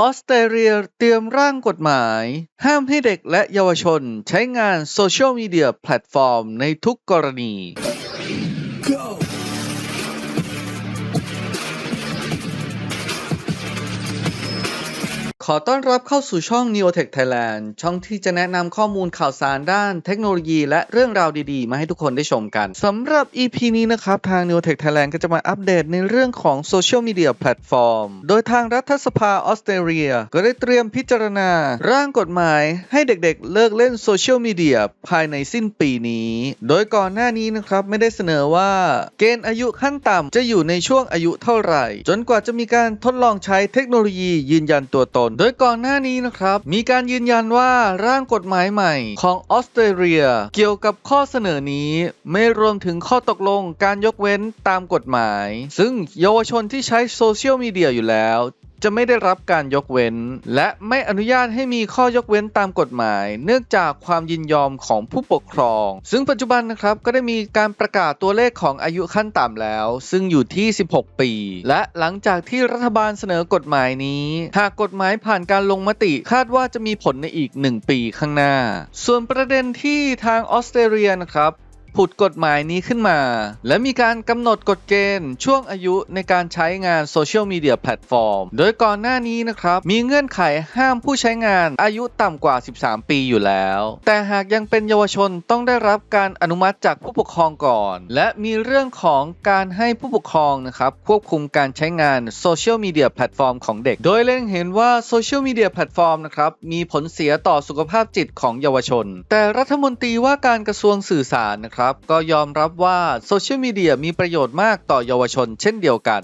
ออสเตรเลียเตรียมร่างกฎหมาย ห้ามให้เด็กและเยาวชนใช้งานโซเชียลมีเดียแพลตฟอร์มในทุกกรณี ขอต้อนรับเข้าสู่ช่อง Neotech Thailand ช่องที่จะแนะนำข้อมูลข่าวสารด้านเทคโนโลยีและเรื่องราวดีๆ มาให้ทุกคนได้ชมกันสำหรับ EP นี้นะครับ ทาง Neotech Thailand ก็จะมาอัปเดตในเรื่องของโซเชียลมีเดียแพลตฟอร์ม โดยทางรัฐสภาออสเตรเลีย ก็ได้เตรียมพิจารณา ร่างกฎหมายให้เด็กๆ เลิกเล่นโซเชียลมีเดียภายในสิ้นปีนี้ โดยก่อนหน้านี้นะครับไม่ได้เสนอว่า เกณฑ์อายุขั้นต่ำจะอยู่ในช่วงอายุเท่าไหร่ จนกว่าจะมีการทดลองใช้เทคโนโลยียืนยันตัวตนโดยก่อนหน้านี้นะครับ มีการยืนยันว่าร่างกฎหมายใหม่ของออสเตรเลีย เกี่ยวกับข้อเสนอนี้ ไม่รวมถึงข้อตกลงการยกเว้นตามกฎหมาย ซึ่งเยาวชนที่ใช้โซเชียลมีเดียอยู่แล้ว จะไม่ได้รับการยกเว้น และไม่อนุญาตให้มีข้อยกเว้นตามกฎหมาย เนื่องจากความยินยอมของผู้ปกครอง ซึ่งปัจจุบันนะครับก็ได้มีการประกาศตัวเลขของอายุขั้นต่ำแล้ว ซึ่งอยู่ที่ 16 ปี และหลังจากที่รัฐบาลเสนอกฎหมายนี้ หากกฎหมายผ่านการลงมติคาดว่าจะมีผลในอีก 1 ปีข้างหน้า ส่วนประเด็นที่ทางออสเตรเลียนะครับ ผุดกฎหมายนี้ขึ้นมา และมีการกำหนดกฎเกณฑ์ช่วงอายุในการใช้งานโซเชียลมีเดียแพลตฟอร์ม โดยก่อนหน้านี้นะครับ มีเงื่อนไขห้ามผู้ใช้งานอายุต่ำกว่า 13 ปีอยู่แล้ว แต่หากยังเป็นเยาวชนต้องได้รับการอนุมัติจากผู้ปกครองก่อน และมีเรื่องของการให้ผู้ปกครองนะครับควบคุมการใช้งานโซเชียลมีเดียแพลตฟอร์มของเด็ก โดยเล็งเห็นว่าโซเชียลมีเดียแพลตฟอร์มนะครับมีผลเสียต่อสุขภาพจิตของเยาวชน แต่รัฐมนตรีว่าการกระทรวงสื่อสารนะครับก็ยอมรับว่าโซเชียลมีเดียมีประโยชน์มากต่อเยาวชนเช่นเดียวกัน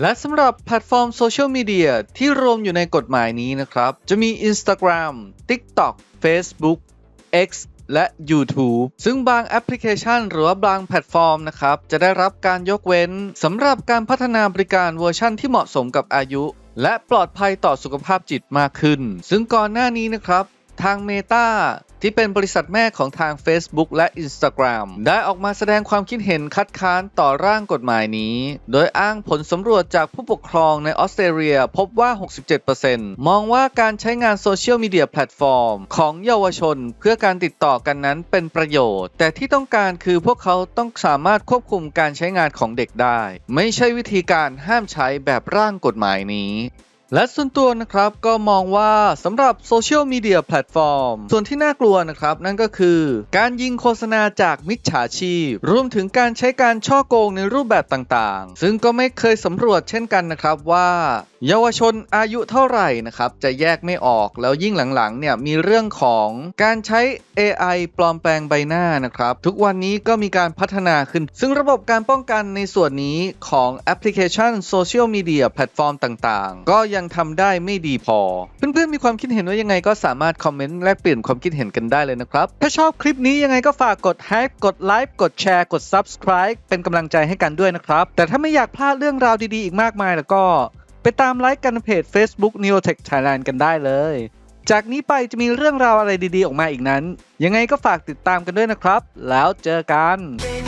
และสำหรับแพลตฟอร์มโซเชียลมีเดียที่รวมอยู่ในกฎหมายนี้นะครับ จะมี Instagram TikTok Facebook X และ YouTube ซึ่งบางแอปพลิเคชันหรือว่าบางแพลตฟอร์มนะครับ จะได้รับการยกเว้นสำหรับการพัฒนาบริการเวอร์ชั่นที่เหมาะสมกับอายุ และปลอดภัยต่อสุขภาพจิตมากขึ้น ซึ่งก่อนหน้านี้นะครับ ทาง Meta ที่เป็นบริษัทแม่ของทาง Facebook และ Instagram ได้ออกมาแสดงความคิดเห็นคัดค้านต่อร่างกฎหมายนี้ โดยอ้างผลสำรวจจากผู้ปกครองในออสเตรเลียพบว่า 67%มองว่าการใช้งานโซเชียลมีเดียแพลตฟอร์มของเยาวชนเพื่อการติดต่อกันนั้นเป็นประโยชน์ แต่ที่ต้องการคือพวกเขาต้องสามารถควบคุมการใช้งานของเด็กได้ ไม่ใช่วิธีการห้ามใช้แบบร่างกฎหมายนี้ และส่วนตัวนะครับก็มองว่าสำหรับโซเชียลมีเดียแพลตฟอร์มส่วนที่น่ากลัวนะครับ นั่นก็คือการยิงโฆษณาจากมิจฉาชีพ รวมถึงการใช้การช่อโกงในรูปแบบต่างๆ ซึ่งก็ไม่เคยสำรวจเช่นกันนะครับว่า เยาวชนอายุเท่าไหร่นะครับ จะแยกไม่ออกแล้วยิ่งหลังๆเนี่ยมีเรื่องของการใช้ AI ปลอมแปลงใบหน้านะครับ ทุกวันนี้ก็มีการพัฒนาขึ้น ซึ่งระบบการป้องกันในส่วนนี้ของแอปพลิเคชันโซเชียลมีเดียแพลตฟอร์มต่างๆ ก็ยังทำได้ไม่ดีพอ เพื่อนๆมีความคิดเห็นว่ายังไงก็สามารถคอมเมนต์แลกเปลี่ยนความคิดเห็นกันได้เลยนะครับ ถ้าชอบคลิปนี้ยังไงก็ฝากกด h ฮกดไลค์กดแชร์กด Subscribe เป็นกำลังใจให้กันด้วยนะครับ แต่ถ้าไม่อยากพลาดเรื่องราวดีๆอีกมากมายแล้วก็ ไปตามไลค์กันเพจ Facebook Neotech Thailand กันได้เลย จากนี้ไปจะมีเรื่องราวอะไรดีๆ ออกมาอีกนั้น ยังไงก็ฝากติดตามกันด้วยนะครับ แล้วเจอกัน Baby